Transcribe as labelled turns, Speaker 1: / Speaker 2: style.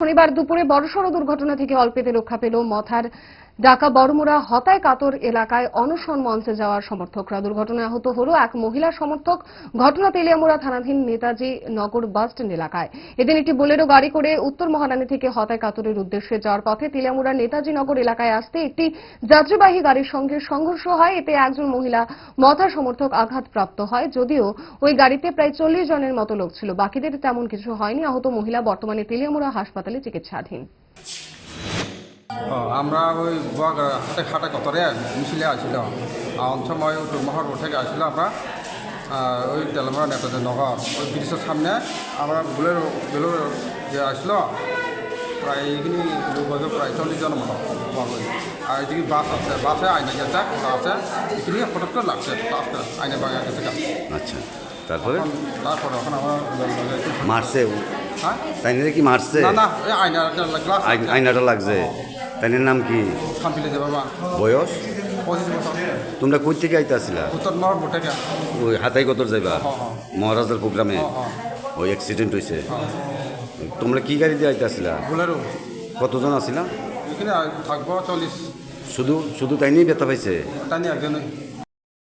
Speaker 1: শনিবার দুপুরে বড়সড় দুর্ঘটনা থেকে অল্পেতে রক্ষা পেল মথার ঢাকা বড়মুড়া হতায় কাতর এলাকায় অনশন মঞ্চে যাওয়ার সমর্থকরা দুর্ঘটনায় আহত হল এক মহিলা সমর্থক। ঘটনা তেলিয়ামুড়া থানাধীন নেতাজি নগর বাসস্ট্যান্ড এলাকায়। এদিন একটি বোলেরো গাড়ি করে উত্তর মহারানী থেকে হতায় কাতরের উদ্দেশ্যে যাওয়ার পথে তেলিয়ামুড়া নেতাজি নগর এলাকায় আসতে একটি যাত্রীবাহী গাড়ির সঙ্গে সংঘর্ষ হয়। এতে একজন মহিলা মথা সমর্থক আঘাতপ্রাপ্ত হয়। যদিও ওই গাড়িতে প্রায় চল্লিশ জনের মতো লোক ছিল। বাকিদের তেমন কিছু হয়নি। আহত মহিলা বর্তমানে তেলিয়ামুড়া হাসপাতালে চিকিৎসাধীন।
Speaker 2: আমরা ওই হাতে খাটে কতরে মিছিলে আসছিল আউন সময় মহর থেকে আসছিল আমরা। ওই তেলমরা নেতাদের নগর ওই ব্রিজের সামনে আমরা বুলের বেলুর যে আসলো প্রায় এইখিনি লোক হয়তো প্রায় চল্লিশ জন মতো আর এদিকে বাস আছে বাসে আইনে গেছে আছে। এখানে হঠাৎ করে লাগছে আসতে আইনে বাঙা গেছে
Speaker 3: আচ্ছা তারপরে?
Speaker 2: তারপরে এখন আমরা
Speaker 3: মারছে
Speaker 2: হ্যাঁ?
Speaker 3: তাই কি মারছে?
Speaker 2: না না গ্লাস
Speaker 3: আই- আয়নাটা লাগছে। তাই নাম কি?
Speaker 2: খামপিলে যাবে বা
Speaker 3: বয়স? তোমরা কই থেকে আইতাছিলা ওই হাতাই কতর যাইবা
Speaker 2: মহারাজার হ্যাঁ।
Speaker 3: প্রোগ্রামে। ওই অ্যাক্সিডেন্ট হয়েছে তোমরা কি গাড়ি দিয়ে আইতাছিলা কতজন
Speaker 2: চল্লিশ।
Speaker 3: শুধু শুধু তাই নিয়ে ব্যথা পাইছে?